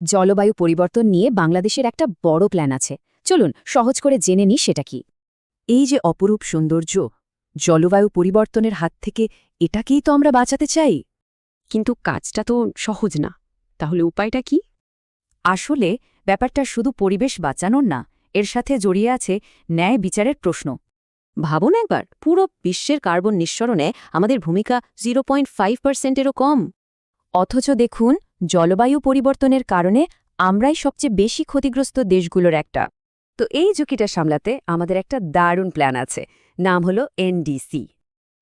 জলবায়ু পরিবর্তন নিয়ে বাংলাদেশের একটা বড় প্ল্যান আছে। চলুন, সহজ করে জেনে নিই সেটা কি। এই যে অপরূপ সৌন্দর্য, জলবায়ু পরিবর্তনের হাত থেকে এটাকেই তো আমরা বাঁচাতে চাই। কিন্তু কাজটা তো সহজ না, তাহলে উপায়টা কি? আসলে, ব্যাপারটা শুধু পরিবেশ বাঁচানোর না, এর সাথে জড়িয়ে আছে ন্যায় বিচারের প্রশ্ন। ভাবুন একবার, পুরো বিশ্বের কার্বন নিঃসরণে আমাদের ভূমিকা জিরো পয়েন্ট ফাইভ পার্সেন্টেরও কম। অথচ দেখুন জলবায়ু পরিবর্তনের কারণে আমরাই সবচেয়ে বেশি ক্ষতিগ্রস্ত দেশগুলোর একটা। তো এই ঝুঁকিটা সামলাতে আমাদের একটা দারুণ প্ল্যান আছে, নাম হলো এনডিসি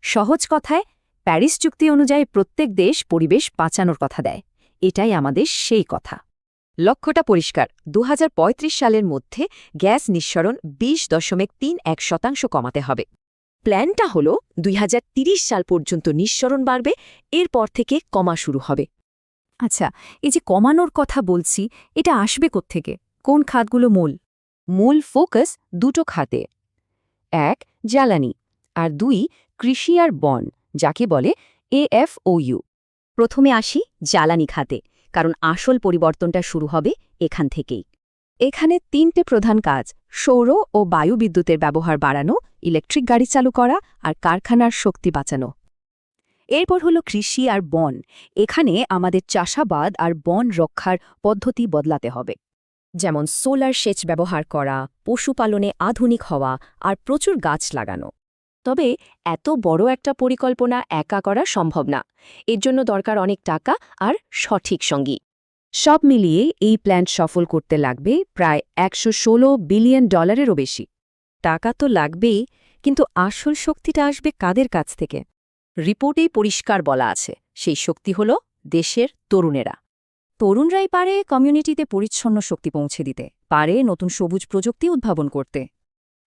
সহজ কথায়, প্যারিস চুক্তি অনুযায়ী প্রত্যেক দেশ পরিবেশ বাঁচানোর কথা দেয়, এটাই আমাদের সেই কথা। লক্ষ্যটা পরিষ্কার, দুহাজার পঁয়ত্রিশ সালের মধ্যে গ্যাস নিঃসরণ বিশ দশমিক তিন এক শতাংশ কমাতে হবে। প্ল্যানটা হল দুই সাল পর্যন্ত নিঃসরণ বাড়বে, এরপর থেকে কমা শুরু হবে। আচ্ছা এই যে কমানোর কথা বলছি, এটা আসবে কোত্থেকে? কোন খাতগুলো মূল? মূল ফোকাস দুটো খাতে। এক, জ্বালানি, আর দুই, কৃষি আর বন, যাকে বলে এএফওইউ প্রথমে আসি জ্বালানি খাতে, কারণ আসল পরিবর্তনটা শুরু হবে এখান থেকেই। এখানে তিনটে প্রধান কাজ, সৌর ও বায়ু বিদ্যুতের ব্যবহার বাড়ানো, ইলেকট্রিক গাড়ি চালু করা, আর কারখানার শক্তি বাঁচানো। এরপর হলো কৃষি আর বন। এখানে আমাদের চাষাবাদ আর বন রক্ষার পদ্ধতি বদলাতে হবে। যেমন সোলার সেচ ব্যবহার করা, পশুপালনে আধুনিক হওয়া আর প্রচুর গাছ লাগানো। তবে এত বড় একটা পরিকল্পনা একা করা সম্ভব না। এর জন্য দরকার অনেক টাকা আর সঠিক সঙ্গী। সব মিলিয়ে এই প্ল্যান সফল করতে লাগবে প্রায় একশো ষোলো বিলিয়ন ডলারেরও বেশি। টাকা তো লাগবেই, কিন্তু আসল শক্তিটা আসবে কাদের কাছ থেকে? রিপোর্টেই পরিষ্কার বলা আছে, সেই শক্তি হল দেশের তরুণেরা। তরুণরাই পারে কমিউনিটিতে পরিচ্ছন্ন শক্তি পৌঁছে দিতে, পারে নতুন সবুজ প্রযুক্তি উদ্ভাবন করতে।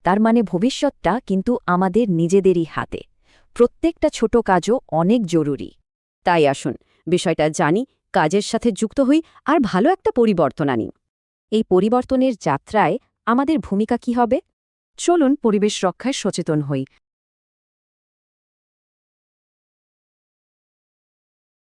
তার মানে ভবিষ্যৎটা কিন্তু আমাদের নিজেদেরই হাতে। প্রত্যেকটা ছোট কাজও অনেক জরুরি। তাই আসুন, বিষয়টা জানি, কাজের সাথে যুক্ত হই আর ভালো একটা পরিবর্তন আনি। এই পরিবর্তনের যাত্রায় আমাদের ভূমিকা কি হবে? চলুন পরিবেশ রক্ষায় সচেতন হই।